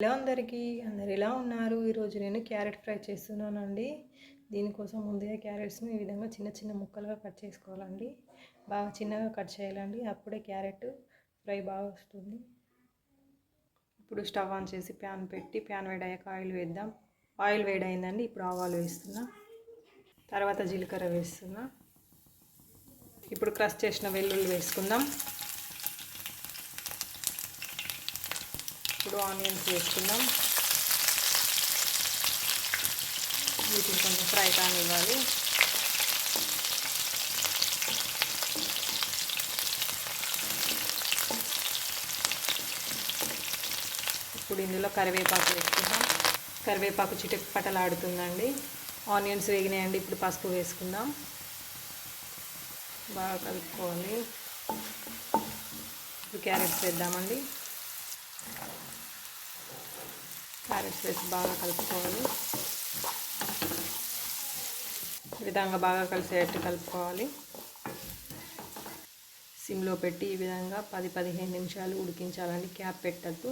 Hello అందరికీ అందరు ఎలా ఉన్నారు? ఈరోజు నేను క్యారెట్ ఫ్రై చేస్తున్నానండి. దీనికోసం ముందుగా క్యారెట్స్ని ఈ విధంగా చిన్న చిన్న ముక్కలుగా కట్ చేసుకోవాలండి. బాగా చిన్నగా కట్ చేయాలండి. అప్పుడే క్యారెట్ ఫ్రై బాగా వస్తుంది. ఇప్పుడు స్టవ్ ఆన్ చేసి ప్యాన్ పెట్టి ప్యాన్ వేడయ్యాక ఆయిల్ వేద్దాం. ఆయిల్ వేడైందండి ఇప్పుడు ఆవాలు వేస్తున్నా. తర్వాత జీలకర్ర వేస్తున్నా. ఇప్పుడు క్రష్ చేసిన వెల్లుల్లి వేసుకుందాం. ఇప్పుడు ఆనియన్స్ వేసుకుందాం. వీటిని కొంచెం ఫ్రై కానివ్వాలి. ఇప్పుడు ఇందులో కరివేపాకు వేసుకుందాం. కరివేపాకు చిటికి పటలాడుతుందండి ఆనియన్స్ వేగినాయండి. ఇప్పుడు పసుపు వేసుకుందాం. బాగా కలుపుకోవాలి. ఇప్పుడు క్యారెట్స్ వేద్దామండి. క్యారెట్స్ వేసి బాగా కలుపుకోవాలి. ఈ విధంగా బాగా కలిసేటట్టు కలుపుకోవాలి. సిమ్లో పెట్టి ఈ విధంగా పది పదిహేను నిమిషాలు ఉడికించాలండి. క్యాప్ పెట్టద్దు.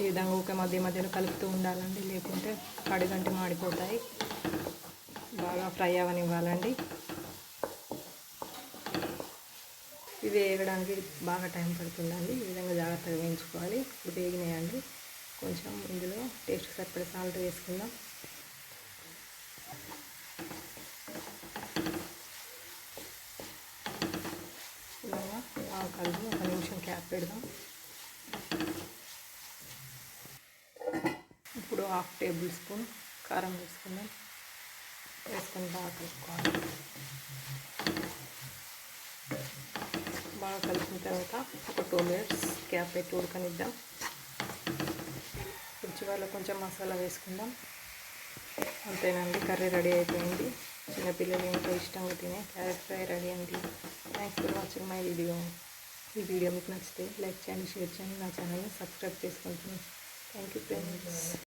ఈ విధంగా ఒక మధ్య మధ్యలో కలుపుతూ ఉండాలండి. లేకుంటే కడుగంటి మాడిపోతాయి. బాగా ఫ్రై అవనివ్వాలండి. ఇవి వేయడానికి బాగా టైం పడుతుందండి. ఈ విధంగా జాగ్రత్తగా వేయించుకోవాలి. ఇప్పుడు వేగినాయండి. కొంచెం ఇందులో టేస్ట్ సరిపడే సాల్ట్ వేసుకుందాం. ఇలాగా బాగా కలిపి ఒక నిమిషం క్యాప్ పెడదాం. ఇప్పుడు హాఫ్ టేబుల్ స్పూన్ కారం వేసుకుందాం. వేసుకొని బాగా కలుపుకోవాలి. బాగా కలిపిన తర్వాత ఒక టూ మినిట్స్ క్యాప్ పెట్టి ఉడకనిద్దాం. చివరిలో కొంచెం మసాలా వేసుకుందాం. అంతేనండి కర్రీ రెడీ అయిపోయింది. చిన్నపిల్లలు ఎంతో ఇష్టంగా తినే క్యారెట్ ఫ్రై రెడీ అండి. Thanks for watching my video ఈ వీడియో మీకు నచ్చితే లైక్ చేయండి షేర్ చేయండి నా ఛానల్ని సబ్స్క్రైబ్ చేసుకుంటున్నాను. Thank you friends